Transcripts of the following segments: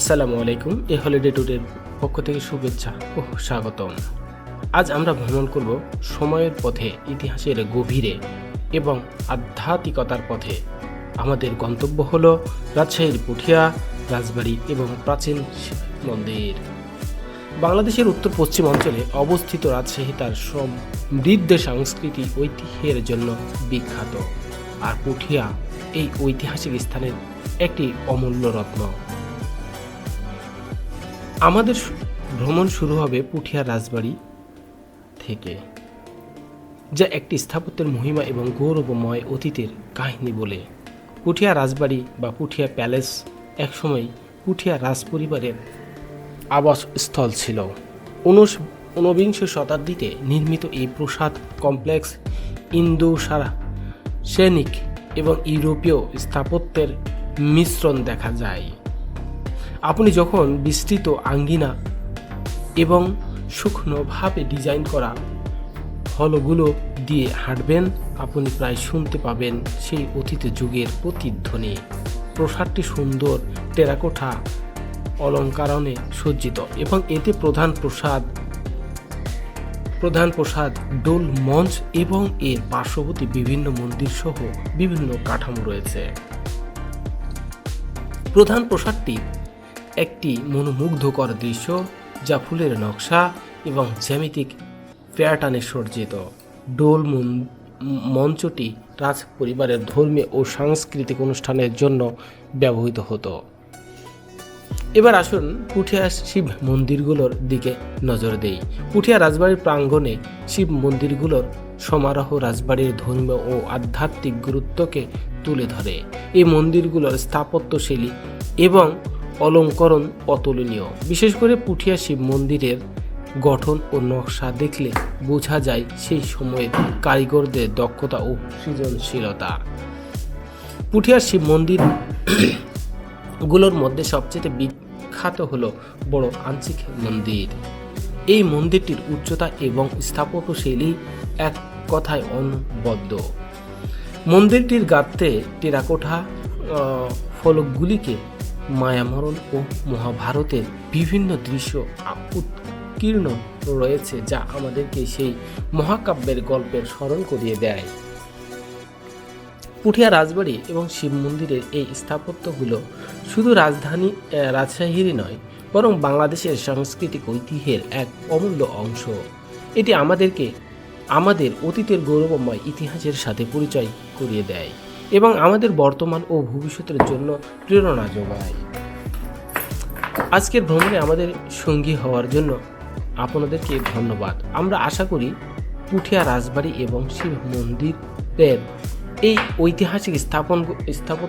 আসসালামু আলাইকুম, a holiday ট্যুরের পক্ষ থেকে শুভেচ্ছা ও স্বাগতম। আজ আমরা ভ্রমণ করব সময়ের পথে, ইতিহাসের গভীরে এবং আধ্যাত্মিকতার পথে। আমাদের গন্তব্য হল রাজশাহীর পুঠিয়া, রাজবাড়ি এবং প্রাচীন মন্দির। বাংলাদেশের উত্তর পশ্চিম অঞ্চলে অবস্থিত রাজশাহী তার সমৃদ্ধ সংস্কৃতি ঐতিহ্যের জন্য বিখ্যাত। আর পুঠিয়া এই ঐতিহাসিক স্থানের একটি অমূল্য রত্ন। আমাদের ভ্রমণ শুরু হবে পুঠিয়া রাজবাড়ি থেকে, যা একটি স্থাপত্যের মহিমা এবং গৌরবময় অতীতের কাহিনী বলে। পুঠিয়া রাজবাড়ি বা পুঠিয়া প্যালেস একসময় পুঠিয়া রাজপরিবারের আবাসস্থল ছিল। উনশ, ঊনবিংশ শতাব্দীতে নির্মিত এই প্রসাদ কমপ্লেক্স ইন্দো সারা সৈনিক এবং ইউরোপীয় স্থাপত্যের মিশ্রণ দেখা যায়। আপনি যখন বিস্তৃত আঙ্গিনা এবং শুকনোভাবে ডিজাইন করা হলগুলো দিয়ে হাঁটবেন, আপনি প্রায় শুনতে পাবেন সেই অতীত যুগের প্রতিধ্বনি। প্রসাদটি সুন্দর, টেরাকোঠা অলঙ্কারণে সজ্জিত এবং এতে প্রধান প্রসাদ প্রধান প্রসাদ ডোল মঞ্চ এবং এর পার্শ্ববর্তী বিভিন্ন মন্দির সহ বিভিন্ন কাঠামো রয়েছে। প্রধান প্রসাদটি একটি মনোমুগ্ধকর দৃশ্য যা ফুলের নকশা এবং জ্যামিতিক প্যাটার্নে সজ্জিত। ডোল মঞ্চটি রাজ পরিবারের ধর্মীয় ও সাংস্কৃতিক অনুষ্ঠানের জন্য ব্যবহৃত হতো। এবার আসুন পুঠিয়া শিব মন্দিরগুলোর দিকে নজর দেই। পুঠিয়া রাজবাড়ির প্রাঙ্গণে শিব মন্দিরগুলোর সমারোহ রাজবাড়ির ধর্মীয় ও আধ্যাত্মিক গুরুত্বকে তুলে ধরে। এই মন্দিরগুলোর স্থাপত্যশৈলী এবং অলঙ্করণ অতুলনীয়। বিশেষ করে পুঠিয়া শিব মন্দিরের গঠন ও নকশা দেখলে বোঝা যায় সেই সময়ের কারিগরদের দক্ষতা ও সৃজনশীলতা। পুঠিয়া শিব মন্দিরগুলোর মধ্যে সবচেয়ে বিখ্যাত হল বড় আঞ্চিক মন্দির। এই মন্দিরটির উচ্চতা এবং স্থাপত্যশৈলী এক কথায় অনবদ্য। মন্দিরটির গাত্রে টেরাকোঠা ফলকগুলিকে মায়ামরণ ও মহাভারতের বিভিন্ন দৃশ্য উৎকীর্ণ রয়েছে যা আমাদেরকে সেই মহাকাব্যের গল্পের স্মরণ করিয়ে দেয়। পুঠিয়া রাজবাড়ি এবং শিব মন্দিরের এই স্থাপত্যগুলো শুধু রাজধানী রাজশাহীরই নয়, বরং বাংলাদেশের সাংস্কৃতিক ঐতিহ্যের এক অমূল্য অংশ। এটি আমাদেরকে, আমাদের অতীতের গৌরবময় ইতিহাসের সাথে পরিচয় করিয়ে দেয়। এবং আমাদের বর্তমান ও ভবিষ্যতের জন্য প্রেরণা যোগায়। আজকের ভ্রমণে আমাদের সঙ্গী হওয়ার জন্য আপনাদেরকে ধন্যবাদ। আমরা আশা করি পুঠিয়া রাজবাড়ি এবং শিব মন্দিরের এই ঐতিহাসিক স্থাপন স্থাপন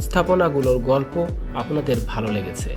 স্থাপনাগুলোর গল্প আপনাদের ভালো লেগেছে।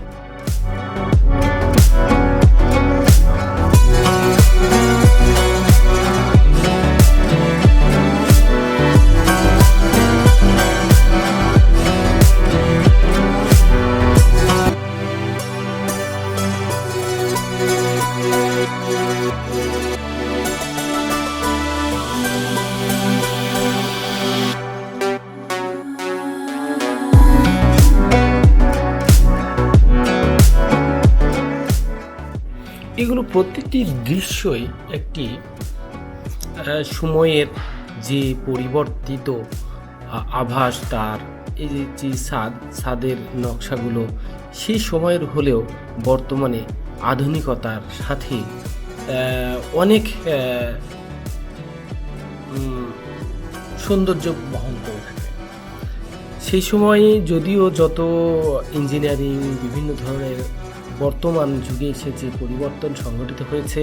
প্রত্যেকটি দৃশ্যই একটি সময়ের যে পরিবর্তিত আভাস, তার এই যে যে স্বাদের নকশাগুলো, সেই সময়ের হলেও বর্তমানে আধুনিকতার সাথে অনেক সৌন্দর্য বহন করে থাকে। সেই সময়ে যদিও যত ইঞ্জিনিয়ারিং, বিভিন্ন ধরনের বর্তমান যুগে এসে যে পরিবর্তন সংঘটিত হয়েছে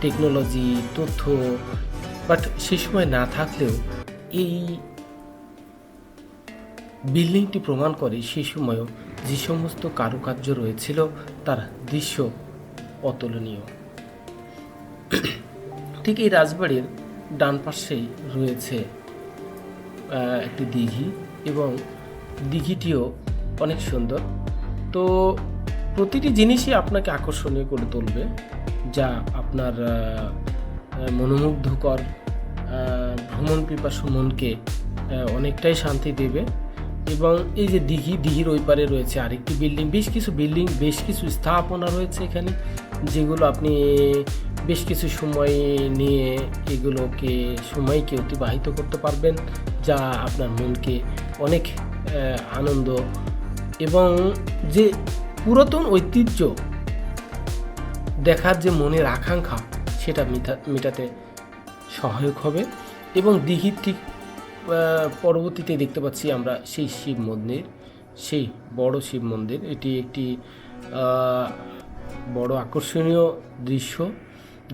টেকনোলজি তথ্য বাট সে সময় না থাকলেও এই বিল্ডিংটি প্রমাণ করে সে সময়ও যে সমস্ত কারুকার্য রয়েছিল তার দৃশ্য অতুলনীয়। ঠিক এই রাজবাড়ির ডান পাশেই রয়েছে একটি দিঘি এবং দিঘিটিও অনেক সুন্দর। তো প্রতিটি জিনিসই আপনাকে আকর্ষণীয় করে তুলবে, যা আপনার মনোমুগ্ধকর ভ্রমণ পিপাসু মনকে অনেকটাই শান্তি দেবে। এবং এই যে দিঘি, দিঘির ওই পারে রয়েছে আরেকটি বিল্ডিং, বেশ কিছু বিল্ডিং, বেশ কিছু স্থাপনা রয়েছে এখানে, যেগুলো আপনি বেশ কিছু সময় নিয়ে এগুলোকে, সময়কে অতিবাহিত করতে পারবেন, যা আপনার মনকে অনেক আনন্দ এবং যে পুরাতন ঐতিহ্য দেখার যে মনের আকাঙ্ক্ষা, সেটা মিটা মেটাতে সহায়ক হবে এবং দিঘির ঠিক পরবর্তীতে দেখতে পাচ্ছি আমরা সেই শিব মন্দির, সেই বড় শিব মন্দির। এটি একটি বড় আকর্ষণীয় দৃশ্য,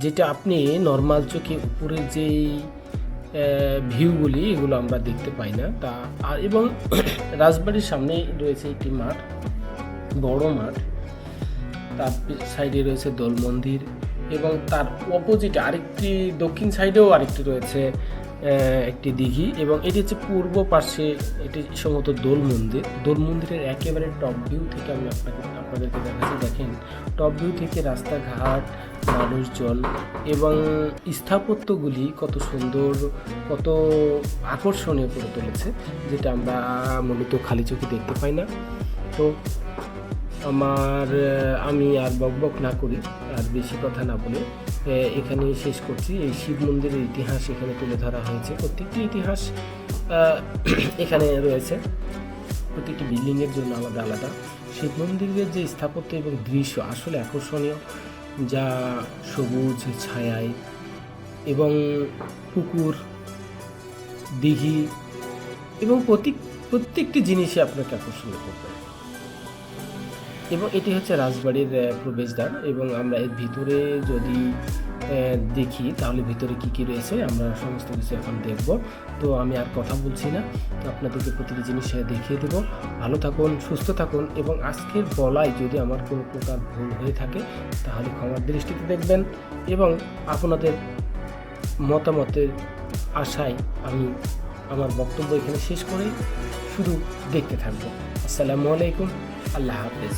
যেটা আপনি নর্মাল চোখে উপরের যেই ভিউগুলি এগুলো আমরা দেখতে পাই না। তা, আর এবং রাজবাড়ির সামনেই রয়েছে একটি মাঠ। বড় মাঠ। তার সাইডে রয়েছে দোল মন্দির এবং তার অপোজিটে আরেকটি দক্ষিণ সাইডেও আরেকটি রয়েছে একটি দিঘি এবং এটি হচ্ছে পূর্ব পাশে এটি সম্ভবত দোল মন্দির। দোল মন্দিরের একেবারে টপ ভিউ থেকে আমি আপনাকে আপনাদেরকে দেখাচ্ছি। দেখেন টপ ভিউ থেকে রাস্তাঘাট মানুষজন এবং স্থাপত্যগুলি কত সুন্দর, কত আকর্ষণীয় করে তুলেছে, যেটা আমরা মূলত খালি চোখে দেখতে পাই না। তো আমার আমি আর বকবক না করি, আর বেশি কথা না বলে এখানে শেষ করছি। এই শিব মন্দিরের ইতিহাস এখানে তুলে ধরা হয়েছে। প্রত্যেকটি ইতিহাস এখানে রয়েছে। প্রত্যেকটি বিল্ডিংয়ের জন্য আলাদা আলাদা। শিব মন্দিরের যে স্থাপত্য এবং দৃশ্য আসলে আকর্ষণীয়, যা সবুজ ছায়ায় এবং পুকুর, দিঘি এবং প্রত্যেক প্রত্যেকটি জিনিসই আপনাকে আকর্ষণীয় করবে। এবং এটি হচ্ছে রাজবাড়ির প্রবেশদ্বার এবং আমরা এর ভিতরে যদি দেখি তাহলে ভিতরে কি কি রয়েছে আমরা সমস্ত কিছু এখন দেখব। তো আমি আর কথা বলছি না তো আপনাদেরকে প্রতিটি জিনিস দেখিয়ে দেবো। ভালো থাকুন, সুস্থ থাকুন এবং আজকের বলায় যদি আমার কোনো প্রকার ভুল হয়ে থাকে তাহলে ক্ষমার দৃষ্টিতে দেখবেন এবং আপনাদের মতামতের আশায় আমি আমার বক্তব্য এখানে শেষ করে। শুধু দেখতে থাকব আসসালামু আলাইকুম। আল্লাহ হাফেজ